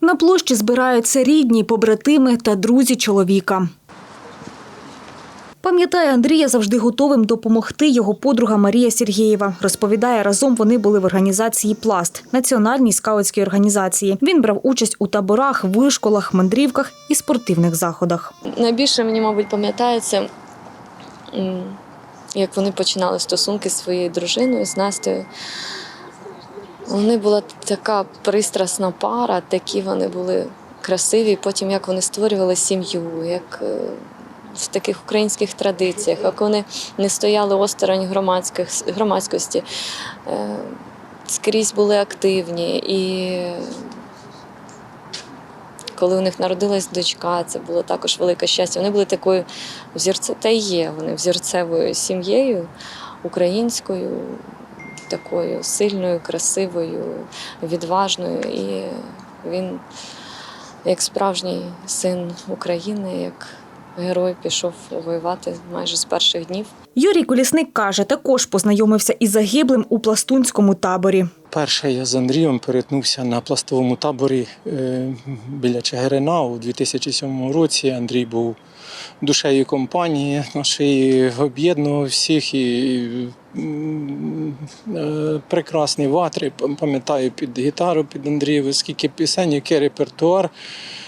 На площі збираються рідні, побратими та друзі чоловіка. Пам'ятає Андрія завжди готовим допомогти його подруга Марія Сергієва. Розповідає, разом вони були в організації Пласт національній скаутській організації. Він брав участь у таборах, вишколах, мандрівках і спортивних заходах. Найбільше мені, мабуть, пам'ятається, як вони починали стосунки зі своєю дружиною, з Настею. Вони була така пристрасна пара, такі вони були красиві. Потім як вони створювали сім'ю, як е, в таких українських традиціях, як вони не стояли осторонь громадських, громадськості, е, скрізь були активні. І коли у них народилась дочка, це було також велике щастя. Вони були такою взірце, та й є вони взірцевою сім'єю українською, такою сильною, красивою, відважною. І він, як справжній син України, як герой, пішов воювати майже з перших днів. Юрій Колісник каже, також познайомився із загиблим у пластунському таборі. Перше я з Андрієм перетнувся на пластовому таборі е, біля Чигирина у 2007 році. Андрій був душею компанії нашої, об'єднував всіх і прекрасні ватри. Пам'ятаю під гітару під Андрієву, скільки пісень, який репертуар.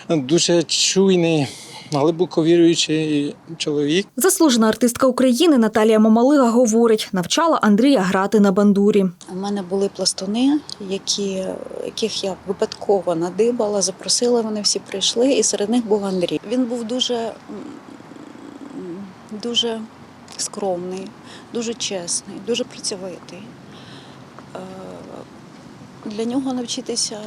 Дуже чуйний, глибоко віруючий чоловік. Заслужена артистка України Наталія Мамалига говорить, навчала Андрія грати на бандурі. У мене були пластуни, які, яких я випадково надибала, запросила, вони всі прийшли, і серед них був Андрій. Він був дуже, дуже скромний, дуже чесний, дуже працьовитий. Е, Для нього навчитися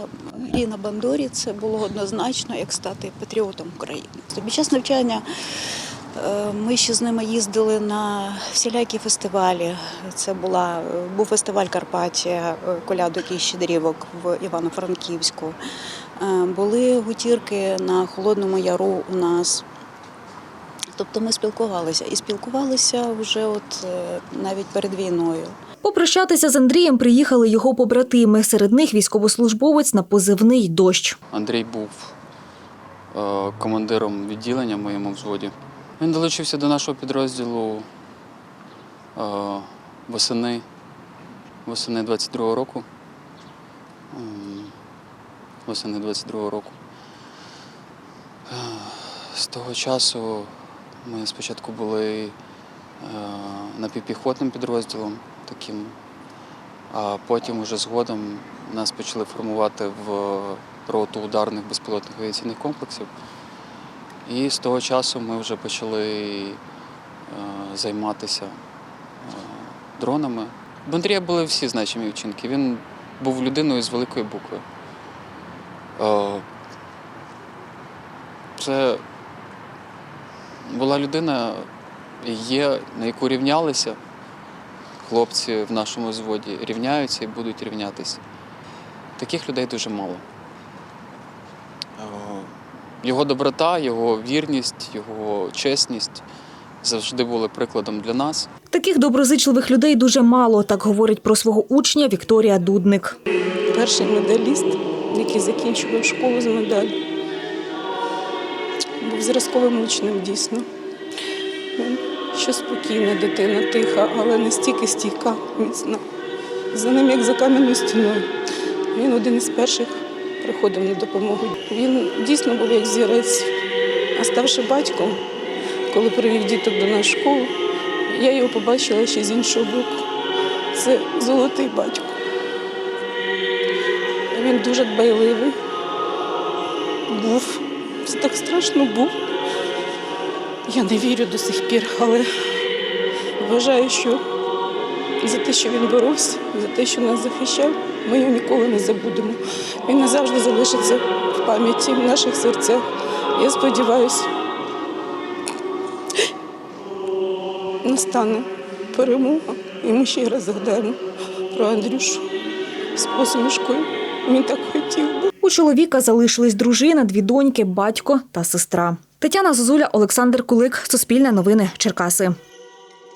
грі на бандурі це було однозначно, як стати патріотом України. Під час навчання Е, Ми ще з ними їздили на всілякі фестивалі. Це була, був фестиваль Карпатія, е, колядок і щедрівок в Івано-Франківську. Були гутірки на Холодному Яру у нас. Тобто ми спілкувалися і спілкувалися вже от е, навіть перед війною. Попрощатися з Андрієм приїхали його побратими. Серед них військовослужбовець на позивний дощ. Андрій був е, командиром відділення в моєму взводі. Він долучився до нашого підрозділу е, восени, восени 22-го року. Восени 22-го року. Е, З того часу ми спочатку були е, напівпіхотним підрозділом таким, а потім уже згодом нас почали формувати в роту ударних безпілотних авіаційних комплексів. І з того часу ми вже почали е, займатися е, дронами. В Андрія були всі значимі вчинки. Він був людиною з великої букви. Це була людина, є, на яку рівнялися хлопці в нашому взводі, рівняються і будуть рівнятися. Таких людей дуже мало. Е, Його доброта, його вірність, його чесність завжди були прикладом для нас. Таких доброзичливих людей дуже мало, так говорить про свого учня Вікторія Дудник. перший медаліст, який закінчував школу з медаллю. Зразковим учнем дійсно. Він Що спокійна дитина, тиха, але настільки стійка, міцна. За ним, як за кам'яною стіною. Він один із перших приходив на допомогу. Він дійсно був як зірець. А ставши батьком, коли привів діток до нас школу, я його побачила ще з іншого боку. Це золотий батько. Він дуже дбайливий. Був. Це так страшно був. Я не вірю до сих пір, але вважаю, що за те, що він боровся, за те, що нас захищав, ми його ніколи не забудемо. Він назавжди залишиться в пам'яті, в наших серцях. Я сподіваюся, настане перемога. І ми ще раз згадаємо про Андрюшу з посмішкою. Він так хотів би. У чоловіка залишились дружина, дві доньки, батько та сестра. Тетяна Зозуля, Олександр Кулик, Суспільне новини, Черкаси.